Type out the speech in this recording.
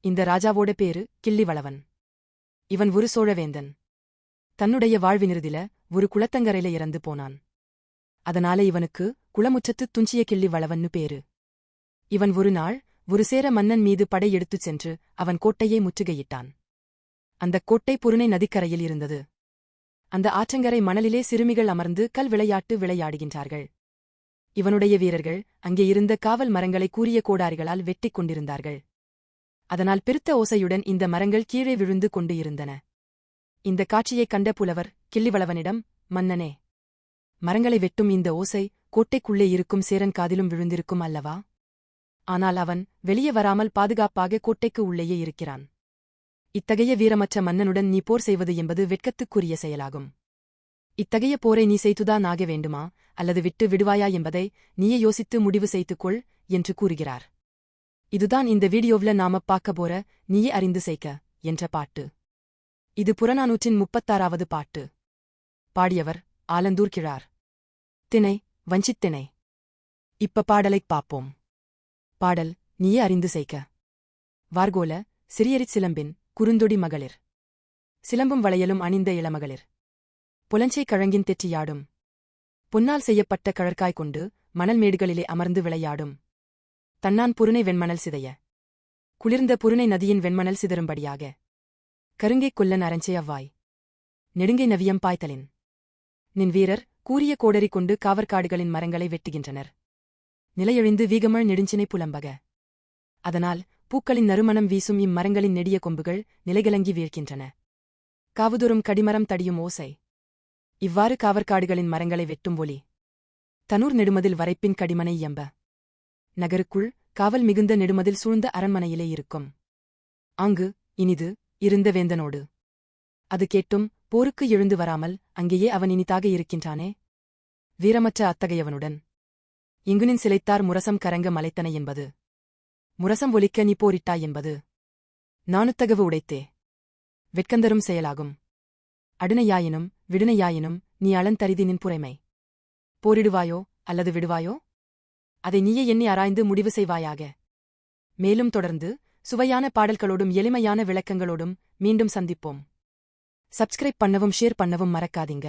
இந்த ராஜாவோட பேரு கிள்ளிவளவன். இவன் ஒரு சோழவேந்தன். தன்னுடைய வாழ்வினிறுதில ஒரு குளத்தங்கரையில இறந்து போனான். அதனால இவனுக்கு குளமுற்றத்து துஞ்சிய கிள்ளி வளவன்னு பேரு. இவன் ஒரு நாள் ஒரு சேர மன்னன் மீது படை எடுத்துச் சென்று அவன் கோட்டையை முற்றுகையிட்டான். அந்தக் கோட்டை புருணை நதிக்கரையில் இருந்தது. அந்த ஆற்றங்கரை மணலிலே சிறுமிகள் அமர்ந்து கல் விளையாட்டு விளையாடுகின்றார்கள். இவனுடைய வீரர்கள் அங்கே இருந்த காவல் மரங்களை கூறிய கோடாரிகளால் வெட்டிக் கொண்டிருந்தார்கள். அதனால் பெருத்த ஓசையுடன் இந்த மரங்கள் கீழே விழுந்து கொண்டு இருந்தன இந்த காட்சியைக் கண்ட புலவர் கிள்ளிவளவனிடம் மன்னனே மரங்களை வெட்டும் இந்த ஓசை கோட்டைக்குள்ளே இருக்கும் சேரன் காதிலும் விழுந்திருக்கும் அல்லவா? ஆனால் அவன் வெளியே வராமல் பாதுகாப்பாக கோட்டைக்கு உள்ளேயே இருக்கிறான். இத்தகைய வீரமற்ற மன்னனுடன் நீ போர் செய்வது என்பது வெட்கத்துக்குரிய செயலாகும். இத்தகைய போரை நீ செய்துதான் ஆக வேண்டுமா? அல்லது விட்டு விடுவாயா என்பதை நீயே யோசித்து முடிவு செய்துகொள் என்று கூறுகிறார். இதுதான் இந்த வீடியோவ்ல நாம பார்க்க போற நீயே அறிந்து செய்க என்ற பாட்டு. இது புறநானூற்றின் முப்பத்தாறாவது பாட்டு. பாடியவர் ஆலந்தூர் கிழார். திணை வஞ்சித்திணை இப்ப பாடலைப் பாப்போம் பாடல் நீயே அறிந்து செய்க. வார்கோல சிறியரிச் சிலம்பின் குறுந்தொடி மகளிர். சிலம்பும் வளையலும் அணிந்த இளமகளிர் புலஞ்சை கழங்கின் தெற்றியாடும் பொன்னால் செய்யப்பட்ட கழற்காய் கொண்டு மணல் மேடுகளிலே அமர்ந்து விளையாடும். தன்னான் புருனை வெண்மணல் சிதைய. குளிர்ந்த புருனை நதியின் வெண்மணல் சிதறும்படியாக. கருங்கை கொல்லன் அரஞ்சை அவ்வாய். நெடுங்கை நவியம் பாய்த்தலின். நின் வீரர் கூரிய கோடரி கொண்டு காவற்காடுகளின் மரங்களை வெட்டுகின்றனர். நிலையழிந்து வீகமள் நெடுஞ்சினை புலம்பக. அதனால் பூக்களின் நறுமணம் வீசும் இம்மரங்களின் நெடிய கொம்புகள் நிலைகலங்கி வீழ்கின்றன. காவுதோறும் கடிமரம் தடியும் ஓசை. இவ்வாறு காவற்காடுகளின் மரங்களை வெட்டும் ஒலி. தனூர் நெடுமதில் வரைப்பின் கடிமனை எம்ப நகருக்குள் காவல் மிகுந்த நெடுமதில் சூழ்ந்த அரண்மனையிலே இருக்கும். அங்கு இனிது இருந்த வேந்தனோடு. அது கேட்டும் போருக்கு எழுந்து வராமல் அங்கேயே அவன் இனிதாக இருக்கின்றானே? வீரமற்ற அத்தகையவனுடன். இங்குனின் சிலைத்தார் முரசம் கரங்க மலைத்தன என்பது. முரசம் ஒலிக்க நீ போரிட்டாய் என்பது. நானுத்தகவு உடைத்தே. வெட்கந்தரும் செயலாகும். அடுனையாயினும் விடுனையாயினும் நீ அளந்தரிதி நின் புரைமை. போரிடுவாயோ அல்லது விடுவாயோ? அதை நீயே எண்ணி ஆராய்ந்து முடிவு செய்வாயாக. மேலும் தொடர்ந்து சுவையான பாடல்களோடும் எளிமையான விளக்கங்களோடும் மீண்டும் சந்திப்போம். சப்ஸ்கிரைப் பண்ணவும் ஷேர் பண்ணவும் மறக்காதீங்க.